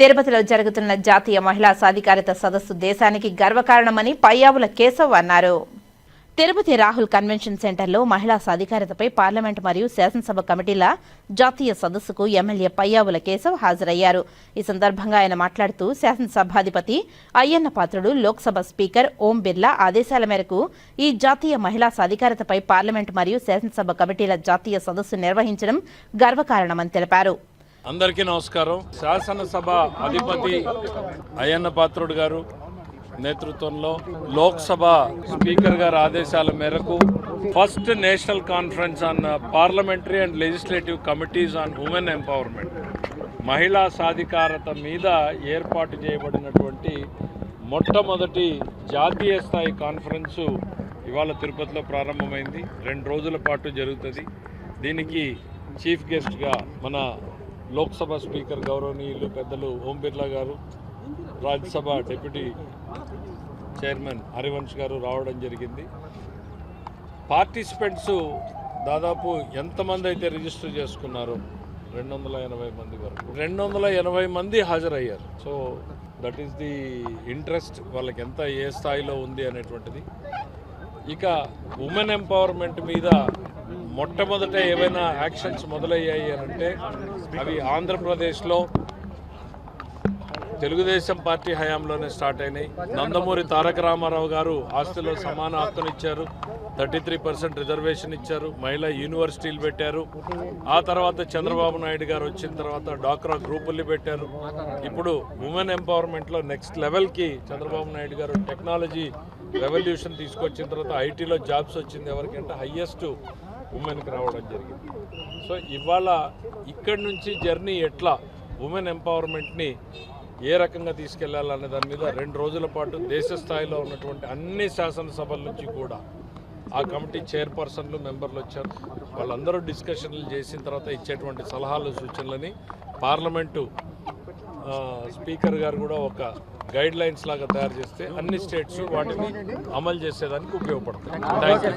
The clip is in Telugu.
తిరుపతిలో జరుగుతున్న జాతీయ మహిళా సాధికారిత సదస్సు దేశానికి గర్వకారణమని పయ్యావుల కేశవ్ అన్నారు. తిరుపతి రాహుల్ కన్వెన్షన్ సెంటర్లో మహిళా సాధికారతపై పార్లమెంట్ మరియు శాసనసభ కమిటీల జాతీయ సదస్సుకు ఎమ్మెల్యే పయ్యావుల కేశవ్ హాజరయ్యారు. ఈ సందర్భంగా ఆయన మాట్లాడుతూ శాసనసభాధిపతి అయ్యన్న పాత్రుడు లోక్సభ స్పీకర్ ఓం బిర్లా ఆదేశాల మేరకు ఈ జాతీయ మహిళా సాధికారతపై పార్లమెంట్ మరియు శాసనసభ కమిటీల జాతీయ సదస్సు నిర్వహించడం గర్వకారణమని తెలిపారు. అందరికీ నమస్కారం. శాసనసభ అధిపతి అయ్యన్న పాత్రుడు గారు నేతృత్వంలో లోక్సభ స్పీకర్ గారి ఆదేశాల మేరకు first national conference on parliamentary and legislative committees on women empowerment. మహిళా సాధికారత మీద ఏర్పాటు చేయబడినటువంటి మొట్టమొదటి జాతీయ స్థాయి కాన్ఫరెన్సు ఇవాళ తిరుపతిలో ప్రారంభమైంది. రెండు రోజుల పాటు జరుగుతుంది. దీనికి చీఫ్ గెస్ట్గా మన లోక్సభ స్పీకర్ గౌరవనీయులు పెద్దలు ఓం బిర్లా గారు రాజ్యసభ డిప్యూటీ చైర్మన్ హరివంశ్ గారు రావడం జరిగింది. పార్టిసిపెంట్స్ దాదాపు ఎంతమంది అయితే రిజిస్టర్ చేసుకున్నారో రెండు వందల ఎనభై మంది వరకు. రెండు వందల ఎనభై మంది హాజరయ్యారు. So that is the interest వాళ్ళకి ఎంత ఏ స్థాయిలో ఉంది అనేటువంటిది ఇక ఉమెన్ ఎంపవర్మెంట్ మీద మొట్టమొదట ఏవైనా యాక్షన్స్ మొదలయ్యాయి అంటే అవి ఆంధ్రప్రదేశ్లో తెలుగుదేశం పార్టీ హయాంలోనే స్టార్ట్ అయినాయి. నందమూరి తారక రామారావు గారు ఆస్తిలో సమాన హక్కునిచ్చారు థర్టీ త్రీ పర్సెంట్ రిజర్వేషన్ ఇచ్చారు మహిళా యూనివర్సిటీలు పెట్టారు. ఆ తర్వాత చంద్రబాబు నాయుడు గారు వచ్చిన తర్వాత డాక్రా గ్రూపుల్ని పెట్టారు. ఇప్పుడు ఉమెన్ ఎంపవర్మెంట్లో నెక్స్ట్ లెవెల్కి చంద్రబాబు నాయుడు గారు టెక్నాలజీ రెవల్యూషన్ తీసుకొచ్చిన తర్వాత ఐటీలో జాబ్స్ వచ్చింది ఎవరికంటే హయ్యెస్ట్ ఉమెన్కి రావడం జరిగింది. సో ఇవాళ ఇక్కడి నుంచి జర్నీ ఎట్లా ఉమెన్ ఎంపవర్మెంట్ని ఏ రకంగా తీసుకెళ్ళాలనే దాని మీద రెండు రోజుల పాటు దేశ స్థాయిలో ఉన్నటువంటి అన్ని శాసనసభల నుంచి కూడా ఆ కమిటీ చైర్పర్సన్లు మెంబర్లు వచ్చారు. వాళ్ళందరూ డిస్కషన్లు చేసిన తర్వాత ఇచ్చేటువంటి సలహాలు సూచనలని పార్లమెంటు స్పీకర్ గారు కూడా ఒక గైడ్ లైన్స్ లాగా తయారు చేస్తే అన్ని స్టేట్స్ వాటిని అమలు చేసేదానికి ఉపయోగపడుతుంది. Thank you